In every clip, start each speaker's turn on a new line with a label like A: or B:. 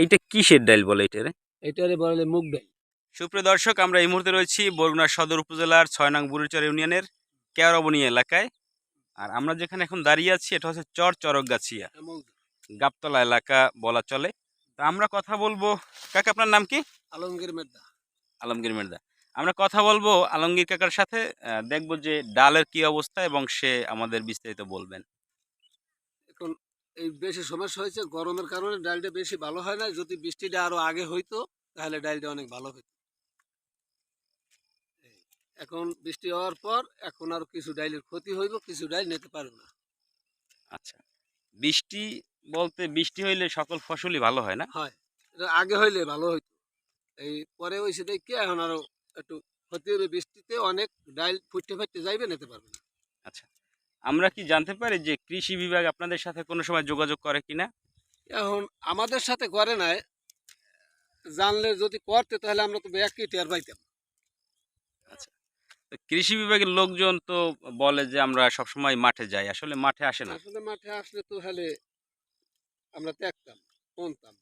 A: এইটা কিসের ডাইল বলে এটারে
B: এটারে বলে মুগ ডাল।
A: সুপ্রিয় দর্শক আমরা এই মুহূর্তে রয়েছি বরগুনা সদর উপজেলার ছয় নং বুড়িচর ইউনিয়নের কেওড়াবনি এলাকায়। আর আমরা যেখানে এখন দাঁড়িয়ে আছি এটা হচ্ছে চর চরকগাছিয়া গাবতলা এলাকা বলা চলে। তা আমরা কথা বলব কাকা আপনার নাম কি?
B: আলমগীর মেদা
A: আলমগীর মির্জা আমরা কথা বলব আলমগীর কাকার সাথে দেখব যে ডালের কি অবস্থা এবং সে আমাদের বিস্তারিত বলবেন।
B: এই বেশি সমস্যা হয়েছে। গরমের কারণে ডালটা বেশি ভালো হয় না যদি বৃষ্টিটা আরও আগে হইতো তাহলে ডালটা অনেক ভালো হইতো। এখন বৃষ্টি হওয়ার পর এখন আর কিছু ডাইলের ক্ষতি হইব কিছু ডাইল নিতে পারব না।
A: আচ্ছা। বৃষ্টি বলতে বৃষ্টি হইলে সকল ফসলই ভালো হয় না?
B: হয়। আগে হইলে ভালো হইতো। এই পরে ওই সেটাই কি এখন আরও একটু ক্ষতি হবে বৃষ্টিতে অনেক ডাইল ফুটতে ফাটতে যাইবে নিতে পারবে না।
A: আচ্ছা। আমরা কি জানতে পারি যে কৃষি বিভাগ আপনাদের সাথে কোনো সময় যোগাযোগ করে কিনা?
B: এখন আমাদের সাথে করে নাই। জানলে যদি করতে তাহলে আমরা তো একই টের পাইতাম
A: তো কৃষি বিভাগের লোকজন তো বলে যে আমরা সবসময় মাঠে যাই। আসলে মাঠে আসে না?
B: আসলে মাঠে আসলে তো তাহলে আমরা দেখতাম শুনতাম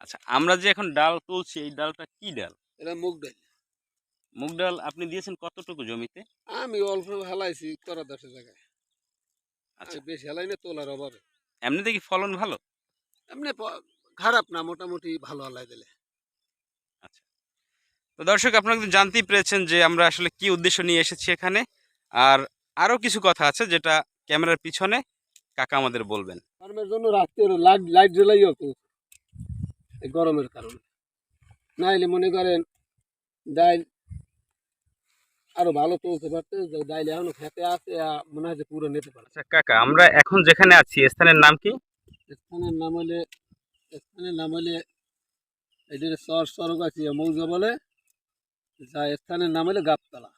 A: আচ্ছা আমরা যে এখন ডাল তুলছি এই ডালটা কি ডাল?
B: এটা মুগ ডাল।
A: মুগ ডাল আপনি দিয়েছেন কতটুকু জমিতে?
B: আমি অল্প হেলাইছি করা দশের জায়গায়।
A: আচ্ছা।
B: বেশি হেলাই না তোলার অভাবে।
A: এমনিতে কি ফলন ভালো?
B: এমনি খারাপ না মোটামুটি ভালো হেলাই দিলে।
A: তো দর্শক আপনারা কিন্তু জানতেই পেরেছেন যে আমরা আসলে কি উদ্দেশ্য নিয়ে এসেছি এখানে। আর আরও কিছু কথা আছে যেটা ক্যামেরার পিছনে কাকা আমাদের বলবেন।
B: গরমের জন্য রাত্রে লাইট লাইট জ্বলাইও তো। এই গরমের কারণে। না হলে মনে করেন ডাইল আরও ভালো তুলতে পারতে যে ডাইল এখনও খেতে আছে মনে হয় যে পুরো নিতে পারে।
A: আচ্ছা কাকা আমরা এখন যেখানে আছি স্থানের নাম কি?
B: স্থানের নাম হলে স্থানের নাম হলে এটির সর সরক আছে মৌজা বলে যা স্থানের নাম হলে গাবতলা।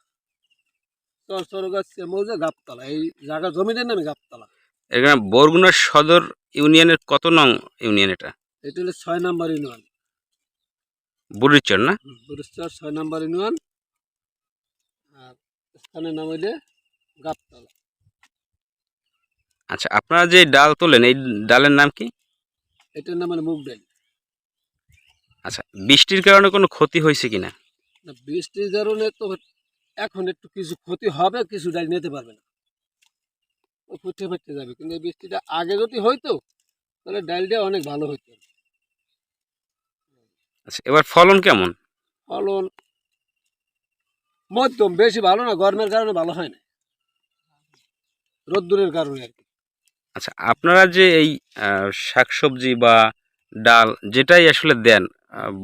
B: সর সরক আছে মৌজা গাবতলা এই জায়গা জমিটার নামে গাবতলা।
A: এখানে বরগুনা সদর ইউনিয়নের কত নং ইউনিয়ন এটা?
B: এটি হলো ছয় নাম্বার ইউনিয়ন।
A: বুড়িচর না?
B: বুড়িচর ছয় নাম্বার ইউনিয়ন। স্থানের নাম হইলে গাবতলা।
A: আচ্ছা আপনারা যে ডাল তোলেন এই ডালের নাম কি?
B: এটার নাম হলো মুগ ডাল।
A: আচ্ছা বৃষ্টির কারণে কোনো ক্ষতি হয়েছে কিনা?
B: না, বৃষ্টির কারণে তো এখন একটু কিছু ক্ষতি হবে কিছু ডাল নিতে পারবে না। ও ফুটে ফুটতে যাবে কিন্তু এই বৃষ্টিটা আগে যদি হইতো তাহলে ডালটা অনেক ভালো হইতো।
A: আচ্ছা এবার ফলন কেমন?
B: ফলন মধ্যম বেশি ভালো না গরমের কারণে ভালো হয় না। রোদ্দুরের কারণে আর কি।
A: আচ্ছা আপনারা যে এই শাকসবজি বা ডাল যেটাই আসলে দেন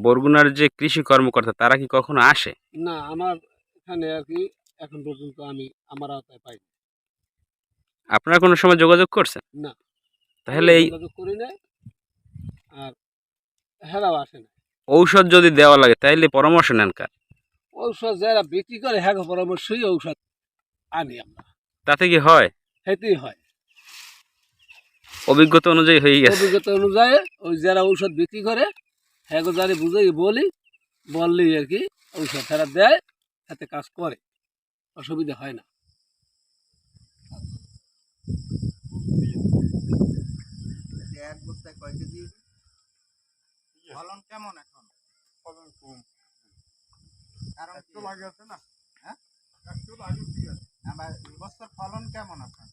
A: বরগুনার যে কৃষি কর্মকর্তা তারা কি কখনো আসে?
B: না আমার এখানে আর কি এখন পর্যন্ত আমি আমার আওতায় পাই
A: আপনারা কোনো সময় যোগাযোগ করছেন?
B: না।
A: তাহলে এই
B: যোগাযোগ করি না আর হেরাও আসে না।
A: ঔষধ যদি দেওয়া লাগে তাইলে পরামর্শ নেন কার?
B: ঔষধ যারা বিক্রি করে হ্যাঁ পরামর্শই ঔষধ আনি আমরা।
A: তাতে কি হয়?
B: হেতেই হয়।
A: অভিজ্ঞতা অনুযায়ী হয়ে গেছে।
B: অভিজ্ঞতা অনুযায়ী ওই যারা ঔষধ বিক্রি করে হ্যাঁ যারা বুঝাই বলি বললেই আর কি ঔষধ তারা দেয় হাতে কাজ করে। অসুবিধা হয় না।
C: এক বস্তায় কয় কেজি? ফলন কেমন এখন? ফলন কম। কারণ একটু লাগে আছে না? হ্যাঁ? একটু লাগে ঠিক আছে। আমার এবছর ফলন কেমন এখন